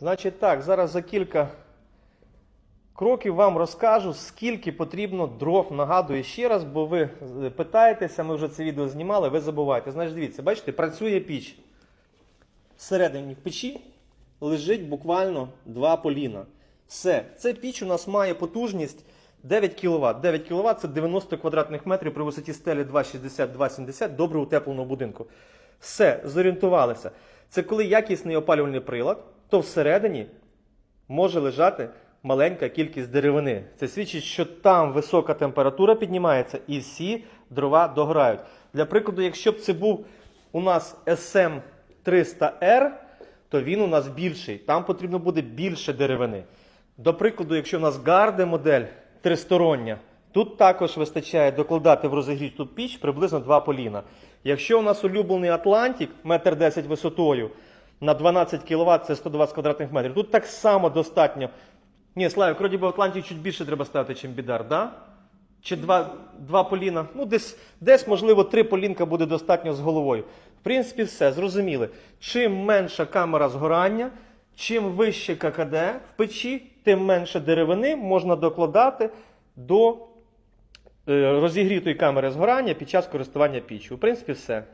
Значить так, зараз за кілька кроків вам розкажу, скільки потрібно дров. Нагадую ще раз, бо ви е, питаєтеся, ми вже це відео знімали, ви забуваєте. Значить, дивіться, бачите, працює піч. Всередині в печі лежить буквально два поліна. Все. Ця піч у нас має потужність 9 кВт. 9 кВт це 90 квадратних метрів при висоті стелі 2,60-2,70 добре утепленого будинку. Все, зорієнтувалися. Це коли якісний опалювальний прилад, то всередині може лежати маленька кількість деревини. Це свідчить, що там висока температура піднімається і всі дрова дограють. Для прикладу, якщо б це був у нас SM 300R, то він у нас більший. Там потрібно буде більше деревини. До прикладу, якщо у нас гарде модель тристороння, тут також вистачає докладати в розігріту піч приблизно 2 поліна. Якщо у нас улюблений Атлантик, 1,10 м висотою, на 12 кВт це 120 квадратних метрів. Тут так само достатньо. Ні, Славік, вроді би Атлантик чуть більше треба ставити, ніж бідар, да? Чи два, два поліна? Ну, десь, десь, можливо, три полінка буде достатньо з головою. В принципі, все, зрозуміли. Чим менша камера згорання, чим вище ККД в печі, тим менше деревини можна докладати до е, розігрітої камери згорання під час користування піччю. В принципі, все.